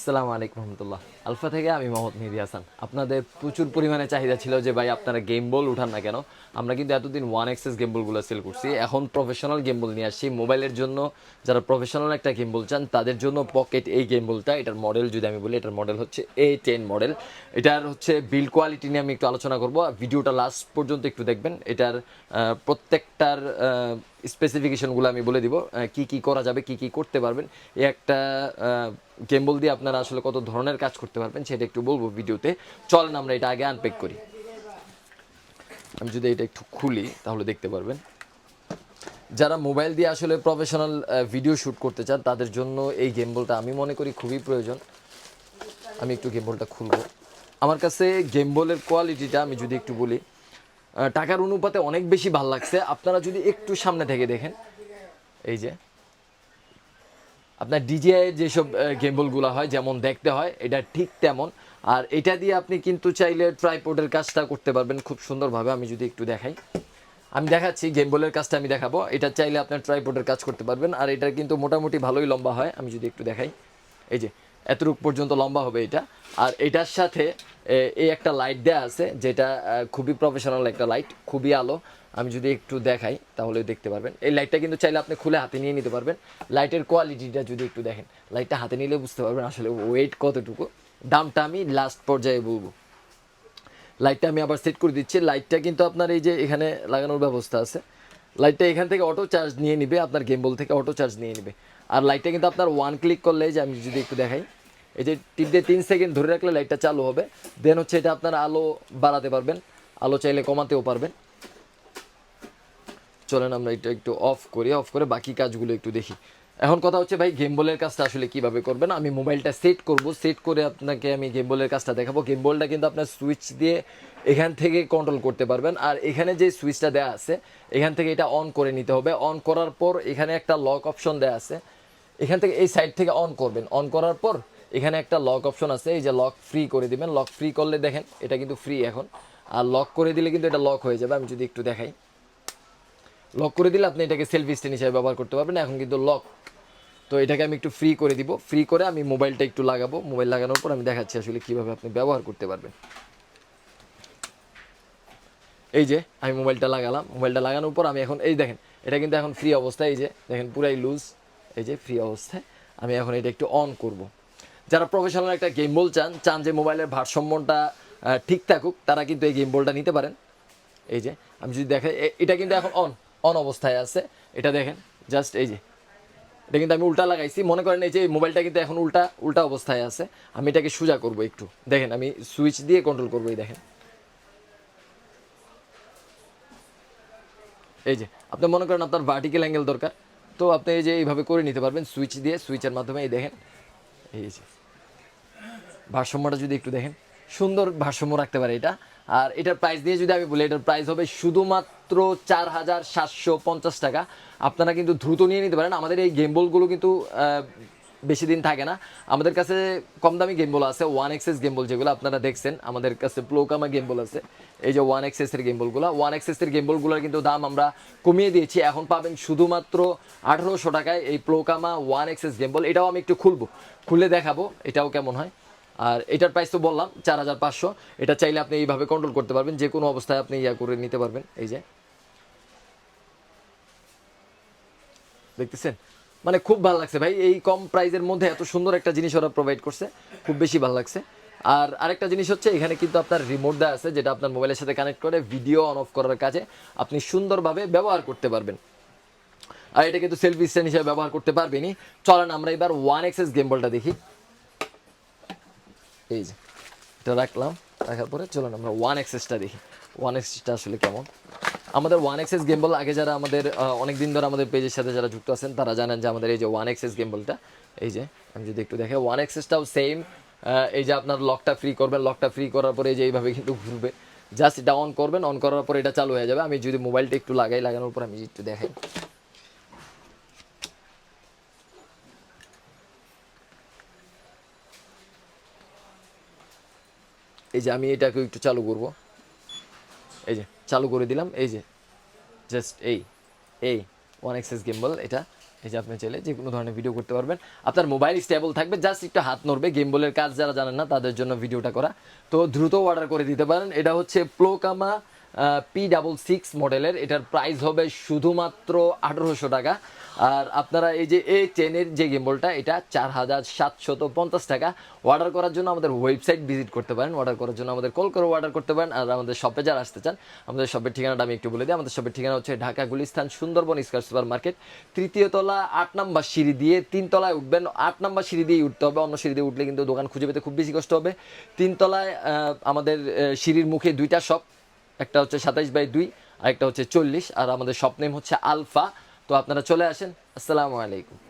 আসসালামু আলাইকুম রহমতুল্লাহ। আলফা থেকে আমি মোহাম্মদ মেহেদি হাসান। আপনাদের প্রচুর পরিমাণে চাহিদা ছিল যে, ভাই, আপনারা গেম বল উঠান না কেন? আমরা কিন্তু এতদিন ওয়ান এক্সেস গেম বলগুলো সেল করছি। এখন প্রফেশনাল গেম বল নিয়ে আসছি। মোবাইলের জন্য যারা প্রফেশনাল একটা গেম বল চান, তাদের জন্য পকেট এই গেম বলটা এটার মডেল যদি আমি বলি, এটার মডেল হচ্ছে এ টেন মডেল এটার হচ্ছে বিল্ড কোয়ালিটি নিয়ে আমি একটু আলোচনা করব। ভিডিওটা লাস্ট পর্যন্ত একটু দেখবেন। এটার প্রত্যেকটার স্পেসিফিকেশনগুলো আমি বলে দিব কি কি করা যাবে, কি কি করতে পারবেন। এই একটা গেমবল দিয়ে আপনারা আসলে কত ধরনের কাজ করতে পারবেন সেটা একটু বলব ভিডিওতে। চলেন আমরা এটা আগে আনপ্যাক করি। আমি যদি এটা একটু খুলি, তাহলে দেখতে পারবেন। যারা মোবাইল দিয়ে আসলে প্রফেশনাল ভিডিও শ্যুট করতে চান, তাদের জন্য এই গেম বলটা আমি মনে করি খুবই প্রয়োজন। আমি একটু গেম বলটা খুলবো। আমার কাছে গেম বলের কোয়ালিটিটা আমি যদি একটু বলি টাকার অনুপাতে অনেক বেশি ভালো লাগছে। আপনারা যদি একটু সামনে থেকে দেখেন, এই যে, আপনার ডিজিআই যেসব গেম বলগুলো হয়, যেমন দেখতে হয়, এটা ঠিক তেমন। আর এটা দিয়ে আপনি কিন্তু চাইলে ট্রাইপোর্ডের কাজটা করতে পারবেন খুব সুন্দরভাবে, আমি যদি একটু দেখাই। আমি দেখাচ্ছি গেম বলের কাজটা আমি দেখাবো। এটা চাইলে আপনার ট্রাইপোর্ডের কাজ করতে পারবেন। আর এটা কিন্তু মোটামুটি ভালোই লম্বা হয়, আমি যদি একটু দেখাই। এই যে এতটুক পর্যন্ত লম্বা হবে এটা। আর এটার সাথে এই একটা লাইট দেওয়া আছে, যেটা খুবই প্রফেশনাল একটা লাইট খুবই আলো। আমি যদি একটু দেখাই, তাহলে দেখতে পারবেন। এই লাইটটা কিন্তু চাইলে আপনি খুলে হাতে নিয়ে নিতে পারবেন। লাইটের কোয়ালিটিটা যদি একটু দেখেন লাইটটা হাতে নিলে বুঝতে পারবেন আসলে ওয়েট কতটুকু। দামটা আমি লাস্ট পর্যায়ে বলব। লাইটটা আমি আবার সেট করে দিচ্ছি। লাইটটা কিন্তু আপনার এই যে এখানে লাগানোর ব্যবস্থা আছে। লাইটটা এখান থেকে অটো চার্জ নিয়ে নিবে, আপনার গেমবল থেকে অটো চার্জ নিয়ে নিবে। আর লাইটটা কিন্তু আপনার ওয়ান ক্লিক করলে যে আমি যদি একটু দেখাই এই যে টিপ দিয়ে তিন সেকেন্ড ধরে রাখলে লাইটটা চালু হবে। দেন হচ্ছে এটা আপনার আলো বাড়াতে পারবেন। আলো চাইলে কমাতেও পারবেন। চলেন আমরা এটা একটু অফ করি অফ করে বাকি কাজগুলো একটু দেখি। এখন কথা হচ্ছে ভাই গেম বলের কাজটা আসলে কীভাবে করবেন? আমি মোবাইলটা সেট করব। সেট করে আপনাকে আমি গেম বলের কাজটা দেখাবো। গেম বলটা কিন্তু আপনার সুইচ দিয়ে এখান থেকে কন্ট্রোল করতে পারবেন। আর এখানে যে সুইচটা দেওয়া আছে, এখান থেকে এটা অন করে নিতে হবে। অন করার পর এখানে একটা লক অপশন দেওয়া আছে। এখান থেকে এই সাইড থেকে অন করবেন। অন করার পর এখানে একটা লক অপশন আছে, এই যে লক ফ্রি করে দিবেন। লক ফ্রি করলে দেখেন, এটা কিন্তু ফ্রি এখন। আর লক করে দিলে কিন্তু এটা লক হয়ে যাবে, আমি যদি একটু দেখাই। লক করে দিলে আপনি এটাকে সেলফি স্ট্যান্ড হিসেবে ব্যবহার করতে পারবেন, এখন কিন্তু লক তো এটাকে আমি একটু ফ্রি করে দিব। ফ্রি করে আমি মোবাইলটা একটু লাগাবো। মোবাইল লাগানোর পর আমি দেখাচ্ছি আসলে কীভাবে আপনি ব্যবহার করতে পারবেন। এই যে, আমি মোবাইলটা লাগালাম। মোবাইলটা লাগানোর পর আমি এখন, এই দেখেন, এটা কিন্তু এখন ফ্রি অবস্থায়। এই যে, দেখেন, পুরাই লুজ এই যে ফ্রি অবস্থায়। আমি এখন এটা একটু অন করব। যারা প্রফেশনাল একটা গেম বল চান চান যে মোবাইলের ভারসাম্যটা ঠিক থাকুক, তারা কিন্তু এই গেম বলটা নিতে পারেন। এই যে, আমি যদি দেখাই এটা কিন্তু এখন অন অন অবস্থায় আছে। এটা দেখেন জাস্ট এই যে, এটা কিন্তু আমি উল্টা লাগাইছি। মনে করেন এই যে মোবাইলটা কিন্তু এখন উল্টা উল্টা অবস্থায় আছে। আমি এটাকে সোজা করব একটু। দেখেন, আমি সুইচ দিয়ে কন্ট্রোল করব, এই দেখেন। এই যে, আপনি মনে করেন আপনার ভার্টিক্যাল অ্যাঙ্গেল দরকার। তো আপনি এই যে, এইভাবে করে নিতে পারবেন সুইচ দিয়ে সুইচের মাধ্যমে, এই দেখেন। এই যে। ভারসাম্যটা যদি একটু দেখেন, সুন্দর ভারসাম্য রাখতে পারে এটা। আর এটার প্রাইস দিয়ে যদি আমি বলি, এটার প্রাইস হবে শুধুমাত্র চার হাজার সাতশো পঞ্চাশ টাকা। আপনারা কিন্তু দ্রুত নিয়ে নিতে পারেন। আমাদের এই গেম বলগুলো কিন্তু বেশি দিন থাকে না। আমাদের কাছে কম দামি গেম বল আছে ওয়ান এক্সেস গেম বল যেগুলো আপনারা দেখছেন। আমাদের কাছে প্লোকামা গেম বল আছে। এই যে ওয়ান এক্সেসের গেম বলগুলো ওয়ান এক্সেসের গেম বলগুলোর কিন্তু দাম আমরা কমিয়ে দিয়েছি। এখন পাবেন শুধুমাত্র আঠারোশো টাকায় এই প্লোকামা ওয়ান এক্সেস গেম বল এটাও আমি একটু খুলবো, খুলে দেখাবো। এটাও কেমন হয়? আর এটার প্রাইস তো বললাম, চার হাজার পাঁচশো। এটা চাইলে আপনি এইভাবে কন্ট্রোল করতে পারবেন, যে কোনো অবস্থায় আপনি ইয়া করে নিতে পারবেন। এই যে। দেখতেছেন? মানে খুব ভালো লাগছে ভাই, এই কম প্রাইজের মধ্যে এত সুন্দর একটা জিনিস ওরা প্রোভাইড করছে, খুব বেশি ভালো লাগছে। আর আরেকটা জিনিস হচ্ছে, এখানে কিন্তু আপনার রিমোট দেওয়া আছে, যেটা আপনার মোবাইলের সাথে কানেক্ট করে ভিডিও অন অফ করার কাজে আপনি সুন্দরভাবে ব্যবহার করতে পারবেন। আর এটা কিন্তু সেলফি স্ট্যান্ড হিসেবে ব্যবহার করতে পারবেনি চলেন আমরা এবার ওয়ান এক্সেস গেম বলটা দেখি। এই যে, এটা রাখলাম, রাখার পরে চলুন আমরা ওয়ান এক্সেসটা দেখি ওয়ান এক্সেসটা আসলে কেমন? আমাদের ওয়ান এক্সেস গেম বল আগে যারা আমাদের অনেক দিন ধরে আমাদের পেজের সাথে যারা যুক্ত আছেন, তারা জানেন যে আমাদের এই যে ওয়ান এক্সেস গেম বলটা এই যে, আমি যদি একটু দেখে ওয়ান এক্সেসটাও সেম এই যে আপনার লকটা ফ্রি করবেন লকটা ফ্রি করার পরে এই যে এইভাবে কিন্তু ঘুরবে। জাস্ট এটা অন করবেন অন করার পরে এটা চালু হয়ে যাবে। আমি যদি মোবাইলটা একটু লাগাই, লাগানোর পর আমি একটু দেখাই। এই যে আমি এটাকে একটু চালু করব। এই যে, চালু করে দিলাম। এই যে জাস্ট এই এই ওয়ান এক্সেস গেম্বল এটা। এই যে আপনি চাইলে যে কোনো ধরনের ভিডিও করতে পারবেন। আপনার মোবাইল স্টেবল থাকবে জাস্ট একটু হাত নড়বে। গেম বলের কাজ যারা জানেন না, তাদের জন্য ভিডিওটা করা। তো দ্রুত অর্ডার করে দিতে পারেন। এটা হচ্ছে প্লোকামা পি ডাবল সিক্স মডেলের এটার প্রাইস হবে শুধুমাত্র আঠারোশো টাকা। আর আপনারা এই যে এই চেনের যে গেম বলটা এটা চার হাজার সাতশত পঞ্চাশ টাকা। অর্ডার করার জন্য আমাদের ওয়েবসাইট ভিজিট করতে পারেন অর্ডার করার জন্য আমাদের কল করে অর্ডার করতে পারেন। আর আমাদের শপে যারা আসতে চান, আমাদের শপের ঠিকানাটা আমি একটু বলে দিই। আমাদের শপের ঠিকানা হচ্ছে Dhaka Gulistan, Sundarban square super market. তৃতীয় তলা, আট নাম্বার সিঁড়ি দিয়ে তিন তলায় উঠবেন। আট নাম্বার সিঁড়ি দিয়ে উঠতে হবে। অন্য সিঁড়ি দিয়ে উঠলে কিন্তু দোকান খুঁজে পেতে খুব বেশি কষ্ট হবে। তিন তলায় আমাদের সিঁড়ির মুখে দুইটা শপ একটা হচ্ছে সাতাইশ বাই দুই, আরেকটা হচ্ছে চল্লিশ, আর আমাদের শপ নেম হচ্ছে আলফা। তো আপনারা চলে আসেন। আসসালামু আলাইকুম।